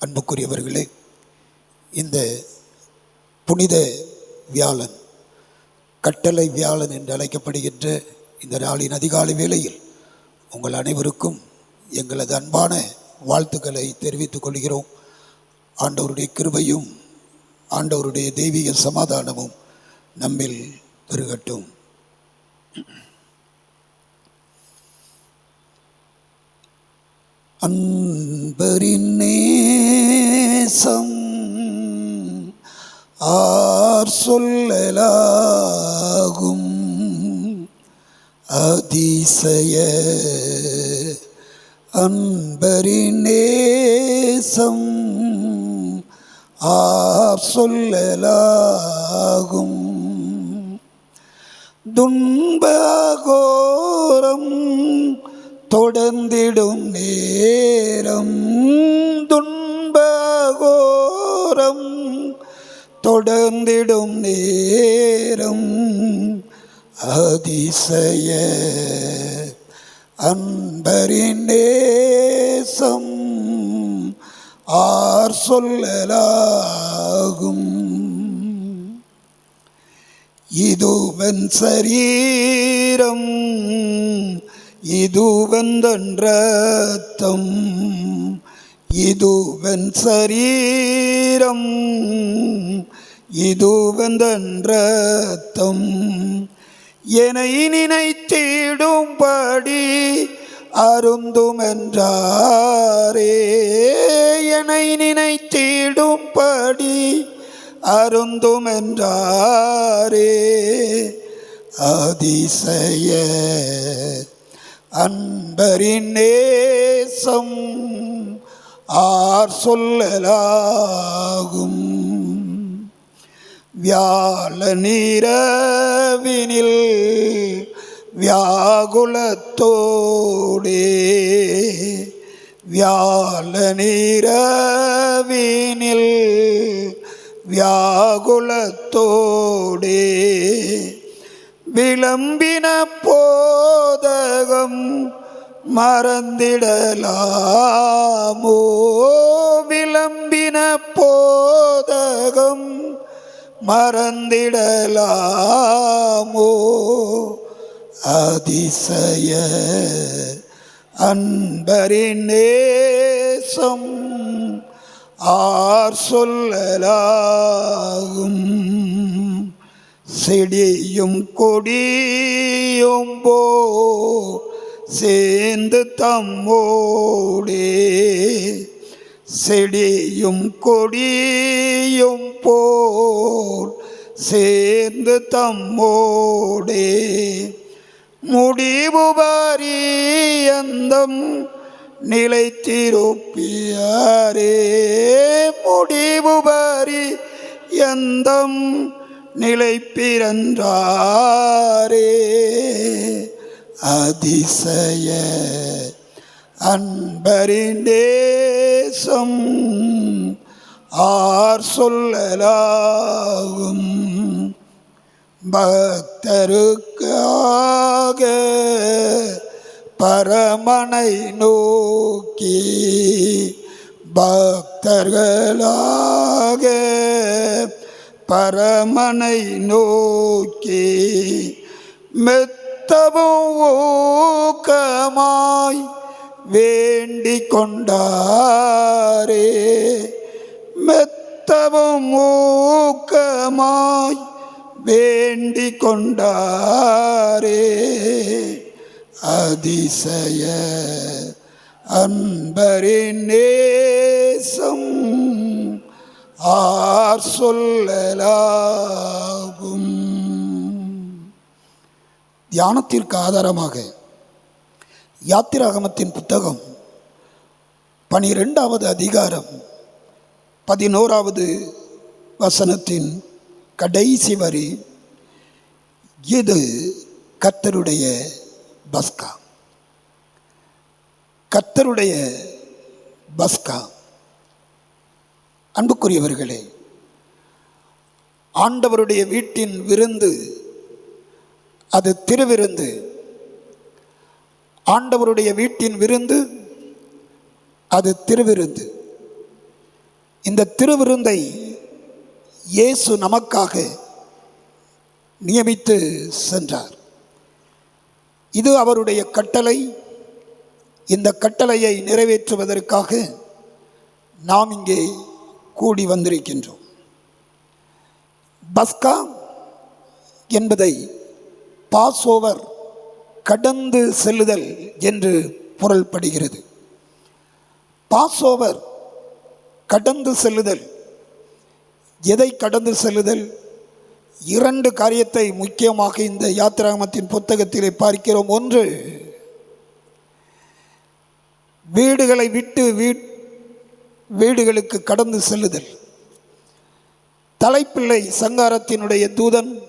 அன்புக்குரியவர்களே இந்த புனித வியாழன் கட்டளை வியாழன் என்று அழைக்கப்படுகின்ற இந்த நாளின் அதிகாலை வேளையில் உங்கள் அனைவருக்கும் எங்களது அன்பான வாழ்த்துக்களை தெரிவித்துக் கொள்கிறோம். ஆண்டவருடைய கிருபையும் ஆண்டவருடைய தெய்வீக சமாதானமும் நம்மில் பெருகட்டும். அன்பரின் நேசம் ஆர் சொல்லலாகும் அதிசய அன்பரின் நேசம் ஆர் சொல்லலாகும். துன்பகோரம் தொடர்ந்திடும் நேரம் துன்பகோரம். தொடர்ந்திடும் நேரம் அதிசய அன்பரின் நேசம். ஆர் சொல்லலாகும். இதுவன் சரீரம் இதுவன் தன் இதுவன் சரீரம் இதுவன் தன் என்னை நினைத்திடும்படி அருந்தும் என்றாரே என்னை நினைத்திடும்படி அருந்தும் என்றாரே அதிசய அன்பரின் நேசம் ஆர் சொல்லலாகும். வியாழ நீரவினில் வியாகுலத்தோடே. வியாழ நீரவினில் வியாகுலத்தோடே. விளம்பின போதகம் மறந்திடலாமோ? விளம்பின போதகம் மறந்திடலாமோ? அதிசய அன்பரின் நேசம் ஆர் சொல்லலாகும். செடியும் கொடியும் போ சேர்ந்து தம்மோடே. செடியும் கொடியும் போல் சேர்ந்து தம்மோடே. முடிவு பரியந்தம் நிலைத்திருப்பியாரே. முடிவு பரியந்தம் நிலை பிறந்தாரே அதிசய அன்பரின் தேசம் ஆர் சொல்லலாகும். பக்தருக்காக பரமனை நோக்கி பக்தர்களாக பரமனை நோக்கி மெத்தவும் ஊக்கமாய் வேண்டிக் கொண்டாரே. மெத்தவும் ஊக்கமாய் வேண்டி கொண்டாரே. அதிசய அன்பரின் நேசம் ஆர் சொல்லலாகும். தியானத்திற்கு ஆதாரமாக யாத்திராகமத்தின் புத்தகம் பனிரெண்டாவது அதிகாரம் பதினோராவது வசனத்தின் கடைசி வரி. இது கத்தருடைய பஸ்கா. கத்தருடைய பஸ்கா. அன்புக்குரியவர்களே ஆண்டவருடைய வீட்டின் விருந்து அது திருவிருந்து. ஆண்டவருடைய வீட்டின் விருந்து அது திருவிருந்து. இந்த திருவிருந்தை இயேசு நமக்காக நியமித்து சென்றார். இது அவருடைய கட்டளை. இந்த கட்டளையை நிறைவேற்றுவதற்காக நாம் இங்கே கூடி வந்திருக்கின்றோம். பஸ்கா என்பதை பாஸ் ஓவர் கடந்து செல்லுதல் என்று பொருள்படுகிறது. பாஸ் ஓவர் கடந்து செல்லுதல் எதை கடந்து செல்லுதல்? இரண்டு காரியத்தை முக்கியமாக இந்த யாத்திராமத்தின் புத்தகத்திலே பார்க்கிறோம். ஒன்று வீடுகளை விட்டு வீட் வீடுகளுக்கு கடந்து செல்லுதல். தலைப்பிள்ளை சங்காரத்தினுடைய தூதன்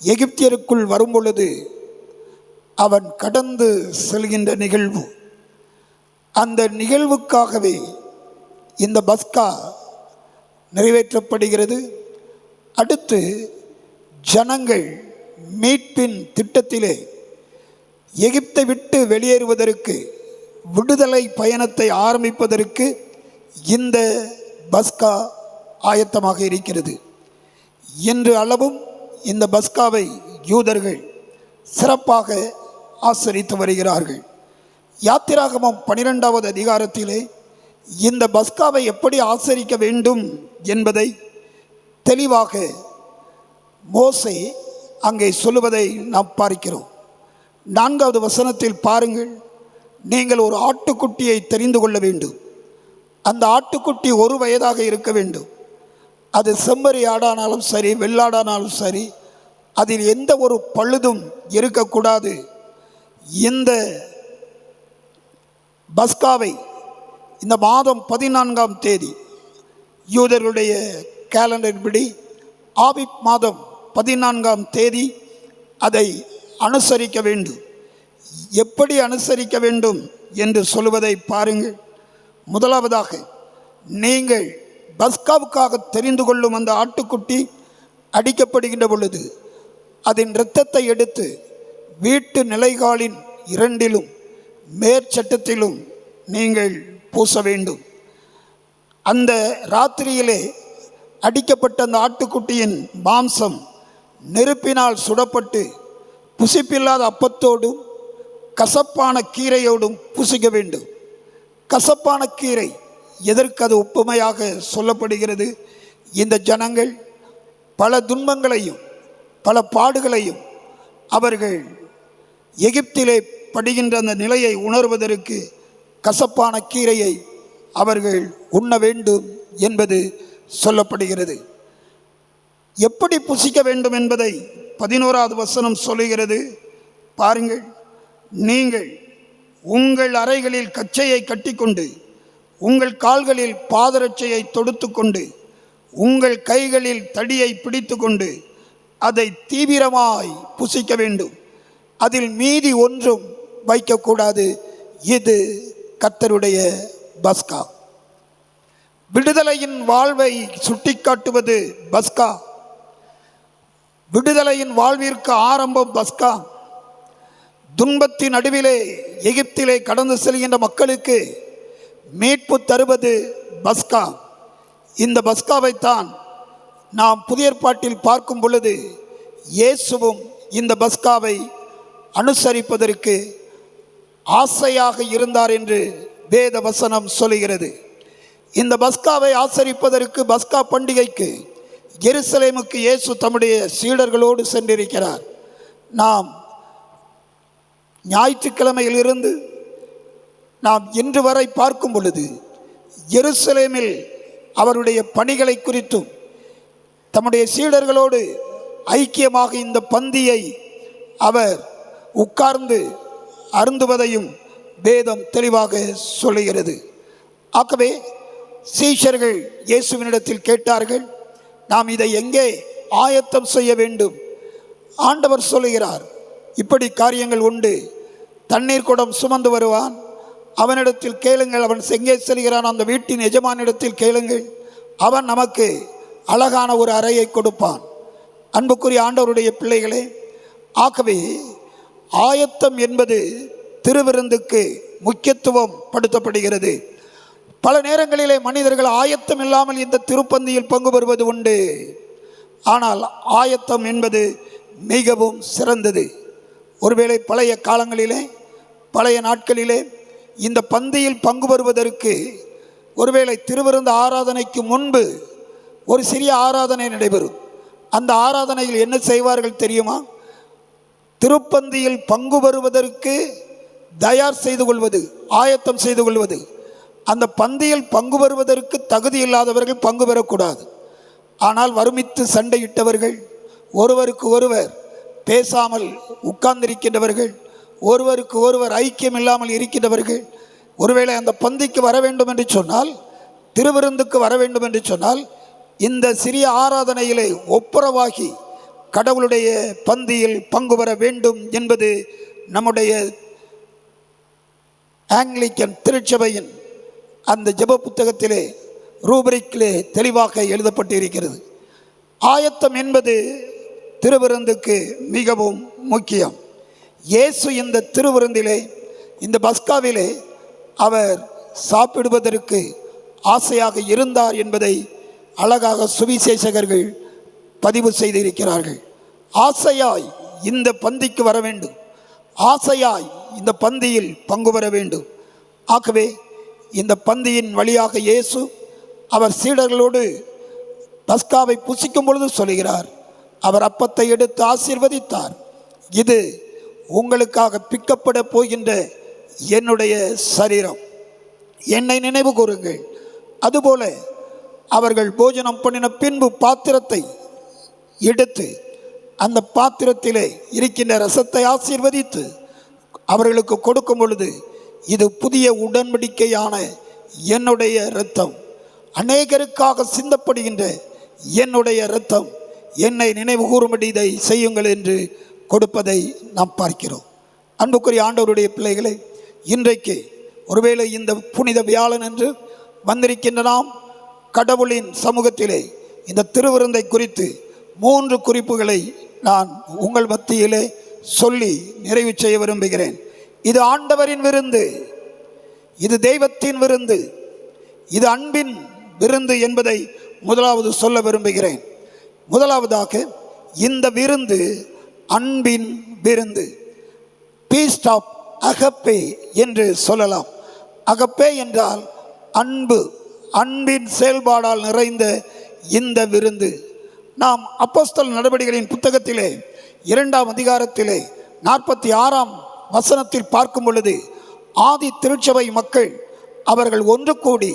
எகிப்தியருக்குள் வரும்பொழுது அவன் கடந்து செல்கின்ற நிகழ்வு. அந்த நிகழ்வுக்காகவே இந்த பஸ்கா நிறைவேற்றப்படுகிறது. அடுத்து ஜனங்கள் மீட்பின் திட்டத்திலே எகிப்தை விட்டு வெளியேறுவதற்கு விடுதலை பயணத்தை ஆரம்பிப்பதற்கு இந்த பஸ்கா ஆயத்தமாக இருக்கிறது. இன்று அளவும் இந்த பஸ்காவை யூதர்கள் சிறப்பாக ஆசரித்து வருகிறார்கள். யாத்திராகமம் பனிரெண்டாவது அதிகாரத்திலே இந்த பஸ்காவை எப்படி ஆசரிக்க வேண்டும் என்பதை தெளிவாக மோசை அங்கே சொல்லுவதை நாம் பார்க்கிறோம். நான்காவது வசனத்தில் பாருங்கள் நீங்கள் ஒரு ஆட்டுக்குட்டியை தெரிந்து கொள்ள வேண்டும். அந்த ஆட்டுக்குட்டி ஒரு வயதாக இருக்க வேண்டும். அது செம்மறி ஆடானாலும் சரி வெள்ளாடானாலும் சரி அதில் எந்த ஒரு பழுதும் இருக்கக்கூடாது. இந்த பஸ்காவை இந்த மாதம் பதினான்காம் தேதி யூதர்களுடைய கேலண்டர்படி ஆபிப் மாதம் பதினான்காம் தேதி அதை அனுசரிக்க வேண்டும். எப்படி அனுசரிக்க வேண்டும் என்று சொல்வதை பாருங்கள். முதலாவதாக நீங்கள் பஸ்காவுக்காக தெரிந்து கொள்ளும் அந்த ஆட்டுக்குட்டி அடிக்கப்படுகின்ற பொழுது அதன் இரத்தத்தை எடுத்து வீட்டு நிலைகாலின் இரண்டிலும் மேற்சட்டத்திலும் நீங்கள் பூச வேண்டும். அந்த ராத்திரியிலே அடிக்கப்பட்ட அந்த ஆட்டுக்குட்டியின் மாம்சம் நெருப்பினால் சுடப்பட்டு புசிப்பில்லாத அப்பத்தோடும் கசப்பான கீரையோடும் புசிக்க வேண்டும். கசப்பான கீரை எதற்கு அது ஒப்புமையாக சொல்லப்படுகிறது? இந்த ஜனங்கள் பல துன்பங்களையும் பல பாடுகளையும் அவர்கள் எகிப்திலே படுகின்ற அந்த நிலையை உணர்வதற்கு கசப்பான கீரையை அவர்கள் உண்ண வேண்டும் என்பது சொல்லப்படுகிறது. எப்படி புசிக்க வேண்டும் என்பதை பதினோராவது வசனம் சொல்லுகிறது. பாருங்கள் நீங்கள் உங்கள் அறைகளில் கச்சையை கட்டிக்கொண்டு உங்கள் கால்களில் பாதரட்சையை தொடுத்துக்கொண்டு உங்கள் கைகளில் தடியை பிடித்துக்கொண்டு அதை தீவிரமாய் புசிக்க வேண்டும். அதில் மீதி ஒன்றும் வைக்கக்கூடாது. இது கத்தருடைய பஸ்கா. விடுதலையின் வாழ்வை சுட்டிக்காட்டுவது பஸ்கா. விடுதலையின் வாழ்விற்கு ஆரம்பம் பஸ்கா. துன்பத்தின் நடுவிலே எகிப்திலே கடந்து செல்கின்ற மக்களுக்கு மீட்பு தருவது பஸ்கா. இந்த பஸ்காவைத்தான் நாம் புதிய ஏற்பாட்டில் பார்க்கும் பொழுது இயேசுவும் இந்த பஸ்காவை அனுசரிப்பதற்கு ஆசையாக இருந்தார் என்று வேத வசனம் சொல்லுகிறது. இந்த பஸ்காவை ஆசரிப்பதற்கு பஸ்கா பண்டிகைக்கு எருசலேமுக்கு இயேசு தம்முடைய சீடர்களோடு சென்றிருக்கிறார். நாம் ஞாயிற்றுக்கிழமையிலிருந்து நாம் இன்று வரை பார்க்கும் பொழுது எருசலேமில் அவருடைய பணிகளை குறித்தும் தம்முடைய சீடர்களோடு ஐக்கியமாக இந்த பந்தியை அவர் உட்கார்ந்து அருந்துவதையும் வேதம் தெளிவாக சொல்லுகிறது. ஆகவே சீஷர்கள் இயேசுவினிடத்தில் கேட்டார்கள் நாம் இதை எங்கே ஆயத்தம் செய்ய வேண்டும்? ஆண்டவர் சொல்லுகிறார் இப்படி காரியங்கள் உண்டு. தண்ணீர் குடம் சுமந்து வருவான். அவனிடத்தில் கேளுங்கள் அவன் எங்கே செல்கிறான். அந்த வீட்டின் எஜமானிடத்தில் கேளுங்கள். அவன் நமக்கு அழகான ஒரு அறையை கொடுப்பான். அன்புக்குரிய ஆண்டவருடைய பிள்ளைகளே ஆகவே ஆயத்தம் என்பது திருவிருந்துக்கு முக்கியத்துவம் படுத்தப்படுகிறது. பல நேரங்களிலே மனிதர்கள் ஆயத்தம் இல்லாமல் இந்த திருப்பந்தியில் பங்கு பெறுவது உண்டு. ஆனால் ஆயத்தம் என்பது மிகவும் சிறந்தது. ஒருவேளை பழைய காலங்களிலே பழைய நாட்களிலே இந்த பந்தியில் பங்கு பெறுவதற்கு ஒருவேளை திருவிருந்த ஆராதனைக்கு முன்பு ஒரு சிறிய ஆராதனை நடைபெறும். அந்த ஆராதனையில் என்ன செய்வார்கள் தெரியுமா? திருப்பந்தியில் பங்கு பெறுவதற்கு தயார் செய்து கொள்வது ஆயத்தம் செய்து கொள்வது. அந்த பந்தியில் பங்கு பெறுவதற்கு தகுதி இல்லாதவர்கள் பங்கு பெறக்கூடாது. ஆனால் வறுமித்து சண்டையிட்டவர்கள் ஒருவருக்கு ஒருவர் பேசாமல் உட்கார்ந்திருக்கின்றவர்கள் ஒருவருக்கு ஒருவர் ஐக்கியம் இல்லாமல் இருக்கின்றவர்கள் ஒருவேளை அந்த பந்திக்கு வர வேண்டும் என்று சொன்னால் திருவிருந்துக்கு வர வேண்டும் என்று சொன்னால் இந்த சிறிய ஆராதனையிலே ஒப்புரவாகி கடவுளுடைய பந்தியில் பங்கு பெற வேண்டும் என்பது நம்முடைய ஆங்கிலிக்கன் திருச்சபையின் அந்த ஜெப புத்தகத்திலே ரூபரிக்கிலே தெளிவாக எழுதப்பட்டு இருக்கிறது ஆயத்தம் என்பது திருவிருந்துக்கு மிகவும் முக்கியம். இயேசு இந்த திருவிருந்திலே இந்த பஸ்காவிலே அவர் சாப்பிடுவதற்கு ஆசையாக இருந்தார் என்பதை அழகாக சுவிசேஷகர்கள் பதிவு செய்திருக்கிறார்கள். ஆசையாய் இந்த பந்திக்கு வர வேண்டும். ஆசையாய் இந்த பந்தியில் பங்கு பெற வேண்டும். ஆகவே இந்த பந்தியின் வழியாக இயேசு அவர் சீடர்களோடு பஸ்காவை புசிக்கும் பொழுது சொல்கிறார் அவர் அப்பத்தை எடுத்து ஆசீர்வதித்தார். இது உங்களுக்காக பிக்கப்பட போகின்ற என்னுடைய சரீரம். என்னை நினைவு கூறுங்கள். அதுபோல அவர்கள் போஜனம் பண்ணின பின்பு பாத்திரத்தை எடுத்து அந்த பாத்திரத்திலே இருக்கின்ற ரசத்தை ஆசீர்வதித்து அவர்களுக்கு கொடுக்கும் பொழுது இது புதிய உடன்படிக்கையான என்னுடைய இரத்தம். அநேகருக்காக சிந்தப்படுகின்ற என்னுடைய இரத்தம். என்னை நினைவு கூறும்படி இதை செய்யுங்கள் என்று கொடுப்பதை நாம் பார்க்கிறோம். அன்புக்குரிய ஆண்டவருடைய பிள்ளைகளை இன்றைக்கு ஒருவேளை இந்த புனித வியாழன் என்று வந்திருக்கின்ற நாம் கடவுளின் சமூகத்திலே இந்த திருவிருந்தை குறித்து மூன்று குறிப்புகளை நான் உங்கள் மத்தியிலே சொல்லி நிறைவு செய்ய விரும்புகிறேன். இது ஆண்டவரின் விருந்து இது தெய்வத்தின் விருந்து இது அன்பின் விருந்து என்பதை முதலாவது சொல்ல விரும்புகிறேன். முதலாவதாக இந்த விருந்து அன்பின் விருந்து. பீஸ்ட் ஆஃப் அகப்பே என்று சொல்லலாம். அகப்பே என்றால் அன்பு அன்பின் செயல்பாடால் நிறைந்த இந்த விருந்து. நாம் அப்போஸ்தல் நடவடிக்கைகளின் புத்தகத்திலே இரண்டாம் அதிகாரத்திலே நாற்பத்தி ஆறாம் வசனத்தில் பார்க்கும் பொழுது ஆதி திருச்சபை மக்கள் அவர்கள் ஒன்று கூடி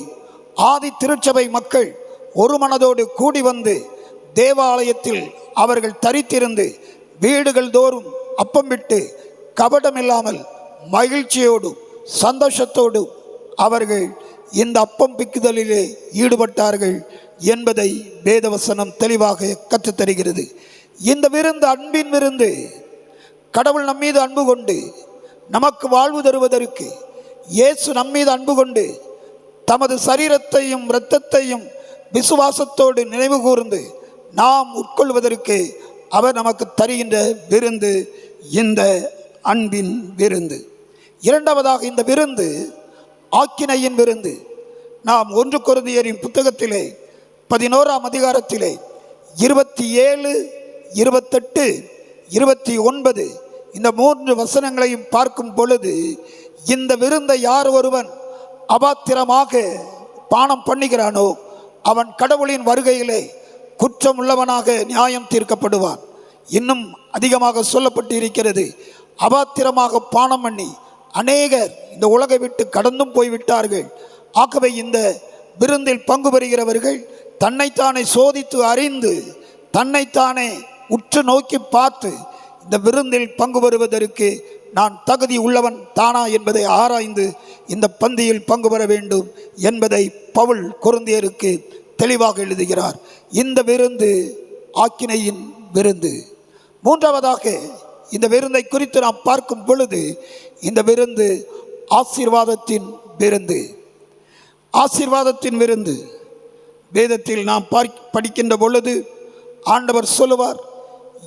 ஆதி திருச்சபை மக்கள் ஒரு மனதோடு கூடி வந்து தேவாலயத்தில் அவர்கள் தரித்திருந்து வீடுகள் தோறும் அப்பம் விட்டு கபடமில்லாமல் மகிழ்ச்சியோடும் சந்தோஷத்தோடும் அவர்கள் இந்த அப்பம் பிக்குதலிலே ஈடுபட்டார்கள் என்பதை வேதவசனம் தெளிவாக கற்றுத்தருகிறது. இந்த விருந்து அன்பின் விருந்து. கடவுள் நம்மீது அன்பு கொண்டு நமக்கு வாழ்வு தருவதற்கு இயேசு நம்மீது அன்பு கொண்டு தமது சரீரத்தையும் இரத்தத்தையும் விசுவாசத்தோடு நினைவு கூர்ந்து நாம் உட்கொள்வதற்கு அவர் நமக்கு தருகின்ற விருந்து இந்த அன்பின் விருந்து. இரண்டாவதாக இந்த விருந்து ஆக்கினையின் விருந்து. நாம் ஒன்று குருந்தியரின் புத்தகத்திலே பதினோராம் அதிகாரத்திலே இருபத்தி ஏழு இருபத்தெட்டு இருபத்தி ஒன்பது இந்த மூன்று வசனங்களையும் பார்க்கும் பொழுது இந்த விருந்தை யார் ஒருவன் அபாத்திரமாக பானம் பண்ணுகிறானோ அவன் கடவுளின் வருகையிலே குற்றம் உள்ளவனாக நியாயம் தீர்க்கப்படுவான். இன்னும் அதிகமாக சொல்லப்பட்டு இருக்கிறது அபாத்திரமாக பானம் பண்ணி அநேகர் இந்த உலகை விட்டு கடந்தும் போய்விட்டார்கள். ஆகவே இந்த விருந்தில் பங்கு பெறுகிறவர்கள் தன்னைத்தானே சோதித்து அறிந்து தன்னைத்தானே உற்று நோக்கி பார்த்து இந்த விருந்தில் பங்கு பெறுவதற்கு நான் தகுதி உள்ளவன் தானா என்பதை ஆராய்ந்து இந்த பந்தியில் பங்கு பெற வேண்டும் என்பதை பவுல் குருந்தியருக்கு தெளிவாக எழுதுகிறார். இந்த விருந்து ஆக்கினையின் விருந்து. மூன்றாவதாக இந்த விருந்தை குறித்து நாம் பார்க்கும் பொழுது இந்த விருந்து ஆசீர்வாதத்தின் விருந்து. ஆசீர்வாதத்தின் விருந்து. வேதத்தில் நாம் பார்க் படிக்கின்ற பொழுது ஆண்டவர் சொல்லுவார்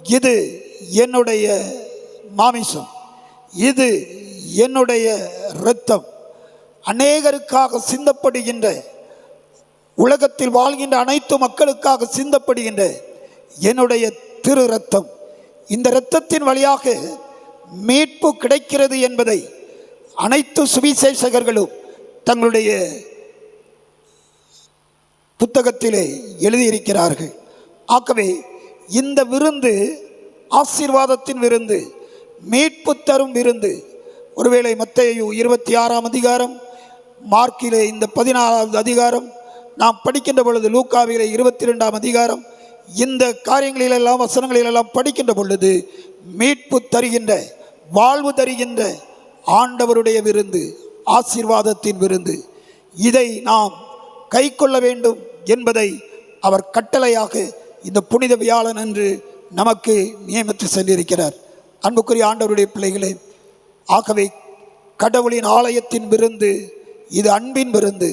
இது என்னுடைய மாமிசம். இது என்னுடைய இரத்தம். அநேகருக்காக சிந்தப்படுகின்ற உலகத்தில் வாழ்கின்ற அனைத்து மக்களுக்காக சிந்தப்படுகின்ற என்னுடைய திரு ரத்தம் இந்த இரத்தத்தின் வழியாக மீட்பு கிடைக்கிறது என்பதை அனைத்து சுவிசேஷகர்களும் தங்களுடைய புத்தகத்திலே எழுதியிருக்கிறார்கள். ஆகவே இந்த விருந்து ஆசீர்வாதத்தின் விருந்து மீட்பு தரும் விருந்து ஒருவேளை மத்தையோ இருபத்தி ஆறாம் அதிகாரம் மார்க்கிலே இந்த பதினாறாவது அதிகாரம் நாம் படிக்கின்ற பொழுது லூக்காவிலே இருபத்தி ரெண்டாம் அதிகாரம் இந்த காரியங்களிலெல்லாம் வசனங்களிலெல்லாம் படிக்கின்ற பொழுது மீட்பு தருகின்ற வாழ்வு தருகின்ற ஆண்டவருடைய விருந்து ஆசீர்வாதத்தின் விருந்து. இதை நாம் கை கொள்ள வேண்டும் என்பதை அவர் கட்டளையாக இந்த புனித வியாழன் என்று நமக்கு நியமித்து சென்றிருக்கிறார். அன்புக்குரிய ஆண்டவருடைய பிள்ளைகளே ஆகவே கடவுளின் ஆலயத்தின் விருந்து இது அன்பின் விருந்து.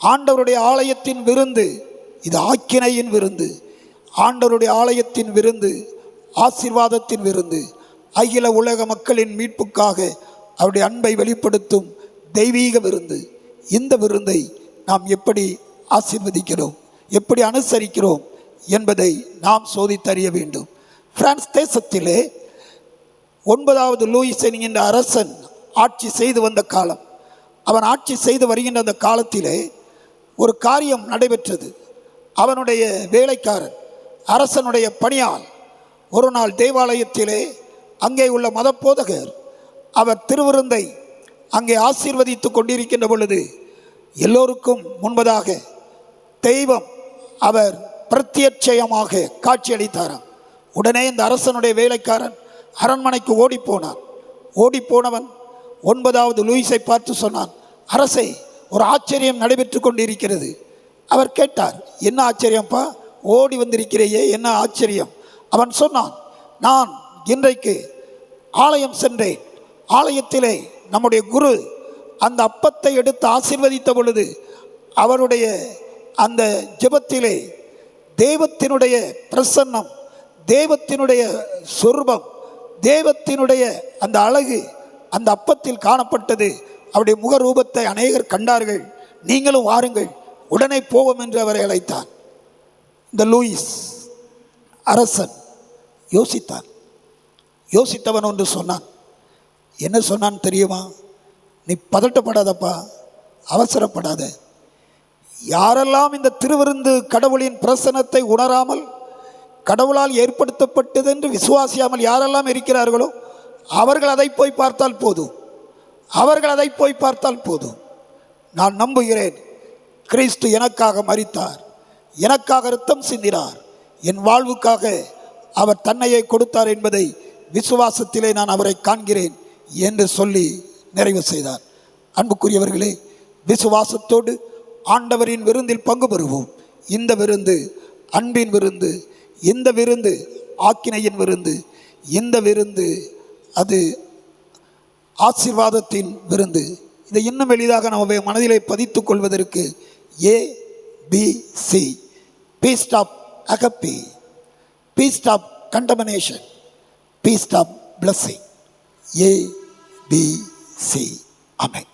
ஆண்டவருடைய ஆலயத்தின் விருந்து இது ஆக்கினையின் விருந்து ஆண்டவருடைய ஆலயத்தின் விருந்து ஆசீர்வாதத்தின் விருந்து அகில உலக மக்களின் மீட்புக்காக அவருடைய அன்பை வெளிப்படுத்தும் தெய்வீக விருந்து. இந்த விருந்தை நாம் எப்படி ஆசீர்வதிக்கிறோம் எப்படி அனுசரிக்கிறோம் என்பதை நாம் சோதித்தறிய வேண்டும். பிரான்ஸ் தேசத்திலே ஒன்பதாவது லூயிஸ் என்கின்ற அரசன் ஆட்சி செய்து வந்த காலம். அவன் ஆட்சி செய்து வருகின்ற அந்த காலத்திலே ஒரு காரியம் நடைபெற்றது. அவனுடைய வேலைக்காரன் அரசனுடைய பணியால் ஒரு நாள் தேவாலயத்திலே அங்கே உள்ள மதப்போதகர் அவர் திருவிருந்தை அங்கே ஆசீர்வதித்து கொண்டிருக்கின்ற பொழுது எல்லோருக்கும் முன்பதாக தெய்வம் அவர் பிரத்யட்சயமாக காட்சியளித்தாராம். உடனே இந்த அரசனுடைய வேலைக்காரன் அரண்மனைக்கு ஓடிப்போனான் ஓடிப்போனவன் ஒன்பதாவது லூயிஸை பார்த்து சொன்னான் அரசை ஒரு ஆச்சரியம் நடைபெற்று கொண்டிருக்கிறது. அவர் கேட்டார் என்ன ஆச்சரியம்ப்பா? ஓடி வந்திருக்கிறேயே என்ன ஆச்சரியம்? அவன் சொன்னான் நான் இன்றைக்கு ஆலயம் சென்றேன். ஆலயத்திலே நம்முடைய குரு அந்த அப்பத்தை எடுத்து ஆசிர்வதித்த பொழுது அவருடைய அந்த ஜெபத்திலே தெய்வத்தினுடைய பிரசன்னம் தெய்வத்தினுடைய சொர்பம் தெய்வத்தினுடைய அந்த அழகு அந்த அப்பத்தில் காணப்பட்டது. அவருடைய முகரூபத்தை அநேகர் கண்டார்கள். நீங்களும் வாருங்கள். உடனே போவோம் என்று அவரை அழைத்தார் இந்த லூயிஸ் அரசன் யோசித்தான். யோசித்தவன் ஒன்று சொன்னான். என்ன சொன்னான் தெரியுமா? நீ பதட்டப்படாதப்பா. அவசரப்படாத. யாரெல்லாம் இந்த திருவிருந்து கடவுளின் பிரசனத்தை உணராமல் கடவுளால் ஏற்படுத்தப்பட்டது என்று விசுவாசியாமல் யாரெல்லாம் இருக்கிறார்களோ அவர்கள் அதை போய் பார்த்தால் போதும். அவர்கள் அதை போய் பார்த்தால் போதும். நான் நம்புகிறேன் கிறிஸ்து எனக்காக மரித்தார் எனக்காக ரத்தம் சிந்தினார் என் வாழ்வுக்காக அவர் தன்னையை கொடுத்தார் என்பதை விசுவாசத்திலே நான் அவரை காண்கிறேன் என்று சொல்லி நிறைவு செய்தார். அன்புக்குரியவர்களே விசுவாசத்தோடு ஆண்டவரின் விருந்தில் பங்கு பெறுவோம். இந்த விருந்து அன்பின் விருந்து இந்த விருந்து ஆக்கினையின் விருந்து இந்த விருந்து அது ஆசீர்வாதத்தின் விருந்து. இதை இன்னும் எளிதாக நம்ம மனதிலே பதித்துக் கொள்வதற்கு A B C feast of agape feast of contamination feast of blessing A B C அமை